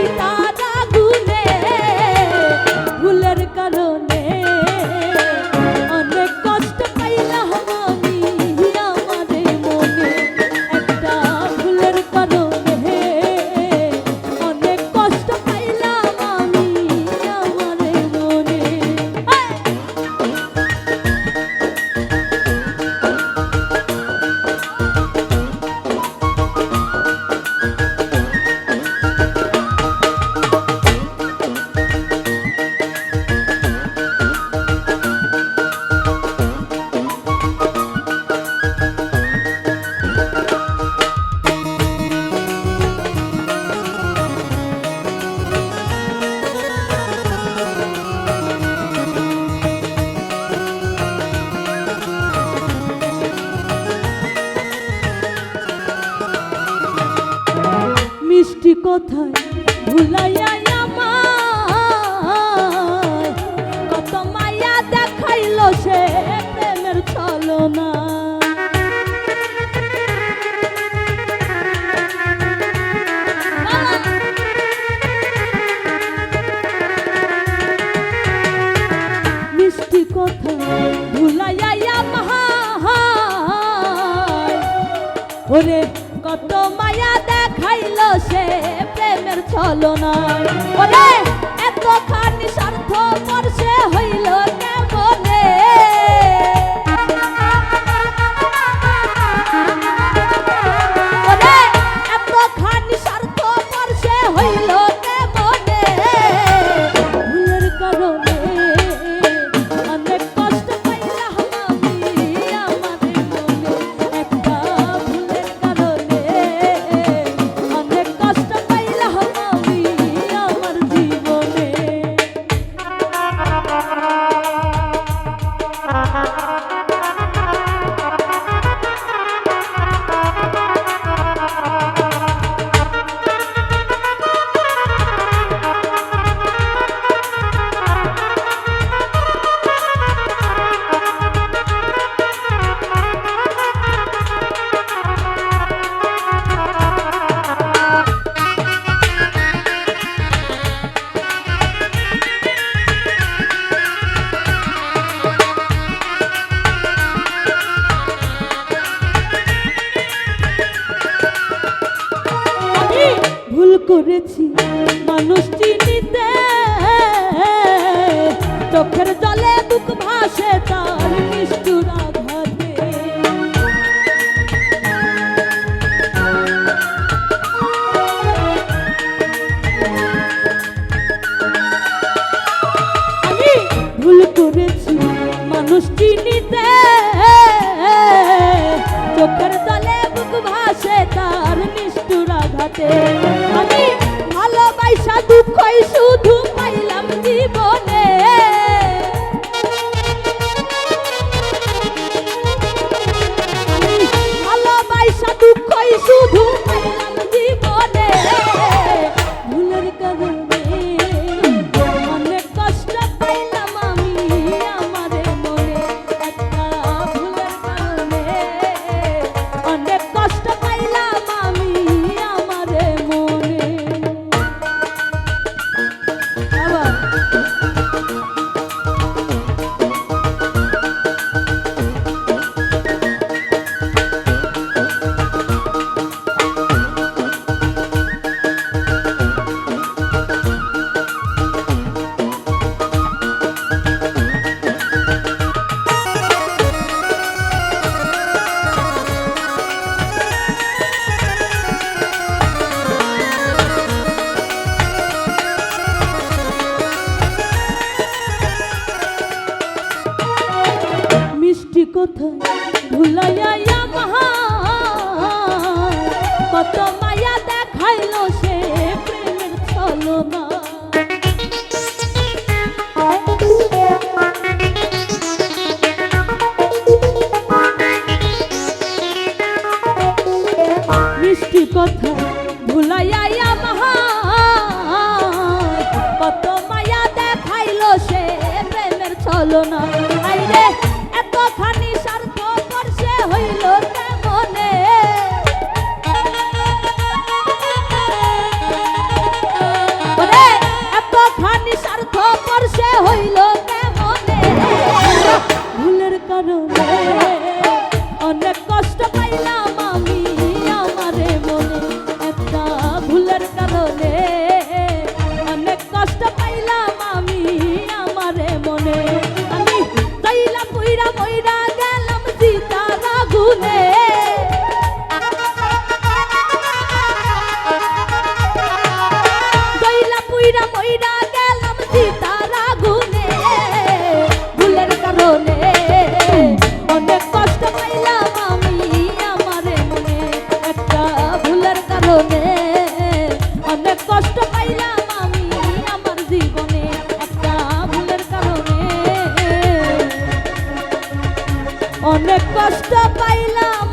सीता কোথায় ভুলাইয়া আমায়। কত মায়া দেখাইল সে প্রেমের ছলনা। মিষ্টি কথা ভুলাইয়া আমায়। ওরে কত ছলনায় ভুল করেছি। মানুষ চিনিতে চোখের জলে ভুলাইয়া মহা কত মায়া দেখাইলো সে প্রেমের ছলনা। মিষ্টি কথা ভুলাইয়া মহা কত মায়া দেখাইলো সে প্রেমের ছলনা। আইরে! কারণে কষ্ট পাইলাম আমি আমার জীবনে একটা ভুলের কারণে। অনেক কষ্ট পাইলাম